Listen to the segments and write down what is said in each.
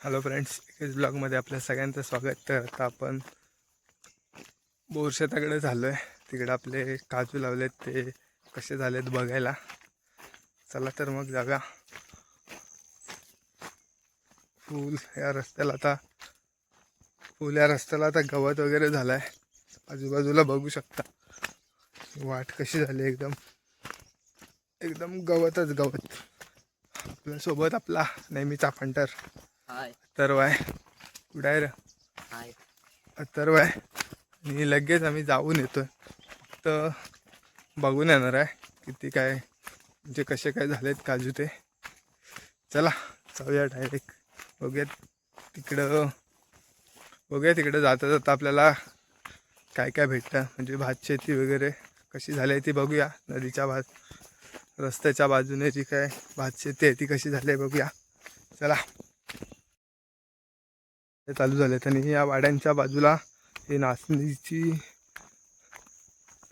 Hello friends एकेच ब्लॉगमध्ये आपल्या सगळ्यांचं स्वागत. तर आता आपण बोरशेताकडे झालो आहे तिकडे आपले काजू लावलेत ते कसे झालेत बघायला. चला तर मग जाऊया. फूल या रस्त्याला आता फूल या रस्त्याला आता गवत वगैरे झालं आहे आजूबाजूला बघू शकता. वाट कशी झाली एकदम. एकदम गवतच गवत. आपल्यासोबत आपला नेहमीचा फंटर अथर्व आहे कुठं आहे रे? अथर्व आहे आणि लगेच आम्ही जाऊन येतो तर बघून येणार आहे किती काय म्हणजे कसे काय झालेत काजू ते. चला जाऊया डायरेक्ट बघूया तिकडं बघूया तिकडं जाता जाता आपल्याला काय काय भेटतं. म्हणजे भात शेती वगैरे कशी झाली आहे ती बघूया. नदीच्या भात रस्त्याच्या बाजूने जी काय भात शेती आहे ती कशी झाली आहे बघूया. चला. ते चालू झाले आणि या वाड्यांच्या बाजूला ही नाचणीची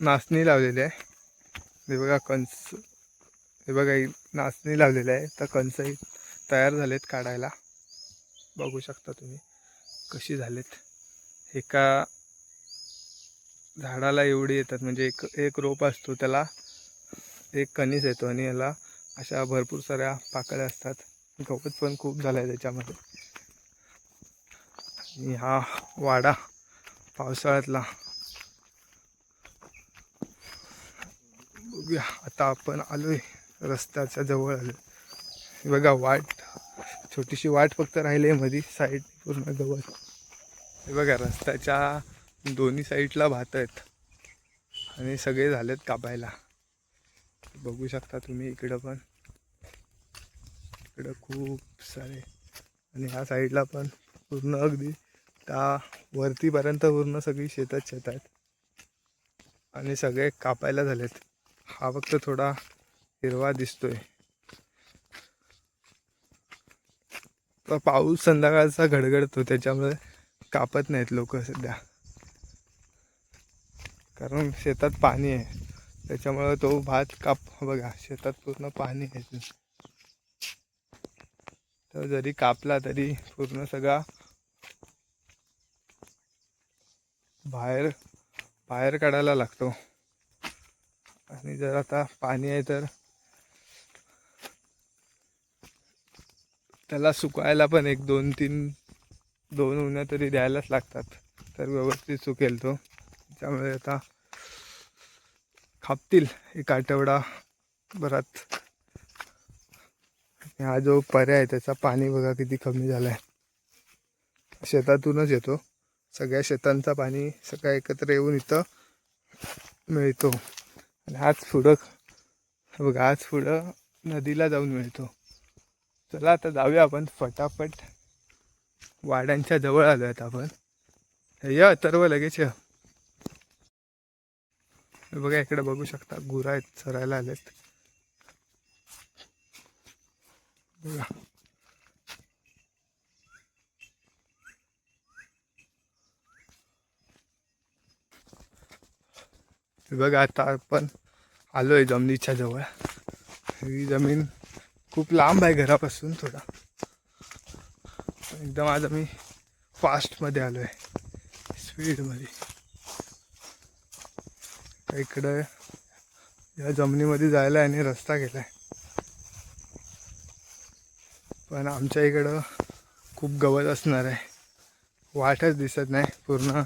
नाचणी लावलेली आहे. हे बघा कंस हे बघा ही नाचणी लावलेली आहे. तर कंसही तयार झालेत काढायला. बघू शकता तुम्ही कशी झालेत. एका झाडाला एवढी येतात म्हणजे एक एक रोप असतो त्याला एक कणीस येतो आणि याला अशा भरपूर साऱ्या पाकळ्या असतात. गवत पण खूप झालं आहे त्याच्यामध्ये. आणि हा वाडा पावसाळ्यातला. बघूया आता आपण आलोय रस्त्याच्या जवळ आलो बघा वाट छोटीशी वाट फक्त राहिली आहे मध्ये साईड पूर्ण गवत हे बघा रस्त्याच्या दोन्ही साईडला भात आहेत. आणि सगळे झालेत कापायला. बघू शकता तुम्ही इकडं पण. इकडं खूप सारे. आणि ह्या साईडला पण पूर्ण अगदी त्या वरतीपर्यंत पूर्ण सगळी शेतात शेत आहेत आणि सगळे कापायला झालेत. हा फक्त थोडा हिरवा दिसतोय. पाऊस संध्याकाळचा घडघडतो त्याच्यामुळे कापत नाहीत लोक सध्या. कारण शेतात पाणी आहे. त्याच्यामुळे तो भात काप बघा शेतात पूर्ण पाणी आहे. तर जरी कापला तरी पूर्ण सगळा बाहेर बाहेर काढायला लागतो. आणि जर आता पाणी आहे तर त्याला सुकायला पण एक दोन तीन दोन उन्हा तरी द्यायलाच लागतात. तर व्यवस्थित सुकेल तो. त्यामुळे आता खापतील एक आठवडा भरात. आणि हा जो पर्याय आहे त्याचा पाणी बघा किती कमी झाला आहे शेतातूनच येतो. सगळ्या शेतांचा पाणी सगळं एकत्र येऊन इथं मिळतो. आणि हाच पुढं बघा आज पुढं नदीला जाऊन मिळतो. चला आता जाऊया आपण फटाफट. वाड्यांच्या जवळ आलो आहेत आपण या सर्व लगेच या. बघा इकडे बघू शकता गुरा आहेत चरायला आलेत. बघा. बघा आता आपण आलो आहे जमिनीच्या जवळ. ही जमीन खूप लांब आहे घरापासून थोडा. एकदम आज आम्ही फास्टमध्ये आलो आहे. स्पीडमध्ये इकडं या जमिनीमध्ये जायला आणि रस्ता गेला आहे पण आमच्या इकडं खूप गवत असणार आहे. वाटच दिसत नाही. पूर्ण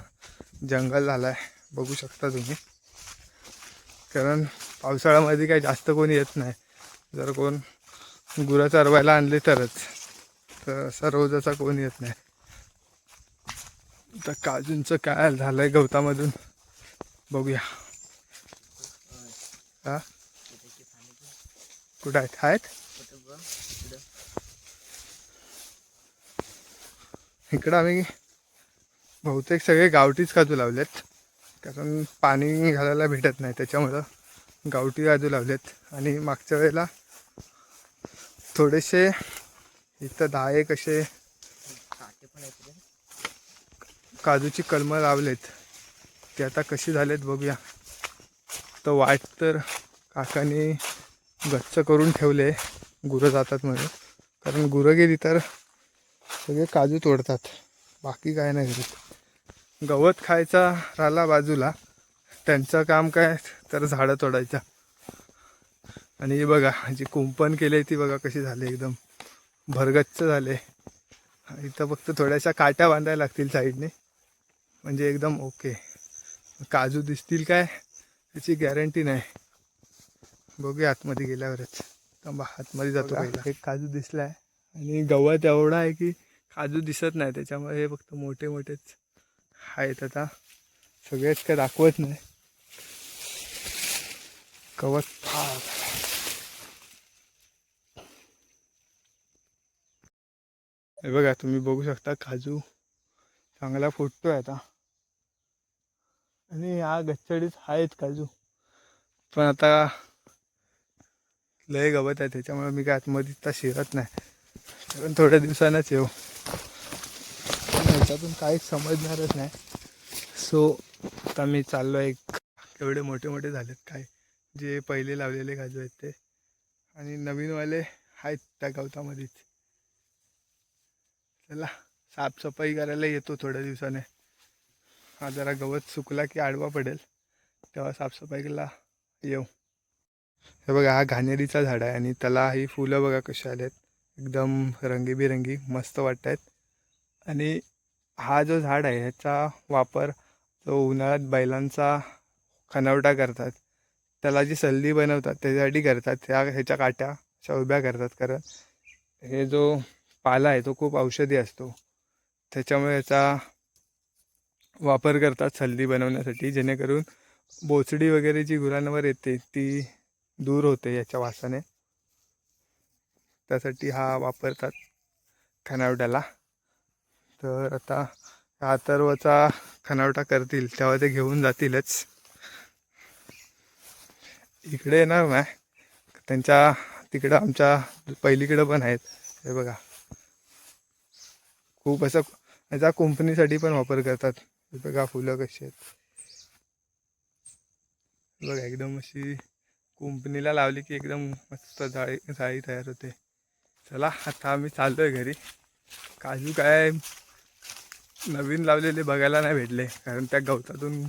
जंगल झालं आहे बघू शकता तुम्ही. कारण पावसाळ्यामध्ये काही जास्त कोणी येत नाही. जर कोण गुरं चरवायला आणले तरच. तर असं रोजाचा कोण येत नाही. तर काजूंचं काय झालंय गवतामधून? बघूया. हा? कुठं आहेत? आहेत? इकडं आम्ही बहुतेक सगळे गावठीच काजू लावलेत. कारण पाणी घालायला भेटत नाही त्याच्यामुळं गावठी काजू लावलेत. आणि मागच्या वेळेला थोडेसे इथं दहा एक असे पण आहेत काजूची कलमं लावलेत. ते आता कशी झालेत बघूया. तर वाट तर काकाने गच्च करून ठेवले गुरं जातात म्हणून. कारण गुरं गेली तर सगळे काजू तोडतात. बाकी काय नाही करत. गवत खायचा राहिला बाजूला. त्यांचं काम काय? तर झाडं तोडायचा आणि ही बघा जी कुंपण केली ती बघा कशी झाली एकदम. भरगच्च झाले इथं फक्त थोड्याशा काट्या बांधायला लागतील साईडने. म्हणजे एकदम ओके. काजू दिसतील काय? त्याची गॅरंटी नाही. बघूया आतमध्ये गेल्यावरच. थांबा आतमध्ये जातो पहिला. एक काजू दिसलाय. आणि गवत एवढा आहे की काजू दिसत नाही त्याच्यामुळे हे फक्त मोठे मोठेच आहेत आता सगळेच काय दाखवत नाही. कवच फार. हे बघा तुम्ही बघू शकता काजू चांगला फुटतोय आता. आणि हा गच्चडीत आहेत काजू. पण आता लय गवत आहे त्याच्यामुळे मी काय आतमध्ये इथं शिरत नाही. कारण थोड्या दिवसानंच येऊ. त्यातून काहीच समजणारच नाही. सो आता मी चाललो एक एवढे मोठे मोठे झालेत काय जे पहिले लावलेले काजू आहेत ते. आणि नवीनवाले आहेत त्या गवतामध्येच. चला साफसफाई करायला येतो थोड्या दिवसाने. हा जरा गवत सुकला की आडवा पडेल तेव्हा साफसफाईला येऊ. हे बघा हा घाणेरीचा झाड आहे आणि त्याला ही फुलं बघा कशी आलेत. एकदम रंगीबिरंगी मस्त वाटत आहेत. आणि हा जो झाड आहे ह्याचा वापर जो उन्हाळ्यात बैलांचा खनवटा करतात त्याला जी सल्ली बनवतात त्याच्यासाठी करतात त्या ह्याच्या काट्या अशा उभ्या करतात. कारण हे जो पाला आहे तो खूप औषधी असतो. त्याच्यामुळे याचा वापर करतात सल्ली बनवण्यासाठी जेणेकरून बोचडी वगैरे जी गुरांवर येते ती दूर होते याच्या वासाने. त्यासाठी हा वापरतात खनावड्याला तर आता हा अथर्वचा खनावटा करतील तेव्हा ते घेऊन जातीलच. इकडे येणार नाही त्यांच्या तिकडं आमच्या पहिलीकडं पण आहेत. हे बघा. खूप असं याचा कुंपणीसाठी पण वापर करतात. हे बघा फुलं कशी आहेत. बघा एकदम अशी कुंपणीला लावली की एकदम मस्त जाळी जाळी तयार होते. चला आता आम्ही चाललोय घरी. काजू काय नवीन लावलेले बघायला नाही भेटले कारण त्या गवतातून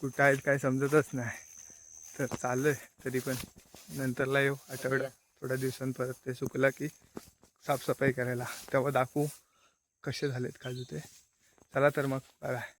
कुठं आहेत काय समजतच नाही. तर चाललोय तरी पण नंतरला येऊ आठवड्या थोड्या दिवसांनी परत ते सुकला की साफसफाई करायला. तेव्हा दाखवू कसे झालेत काजू ते. चला तर मग बाय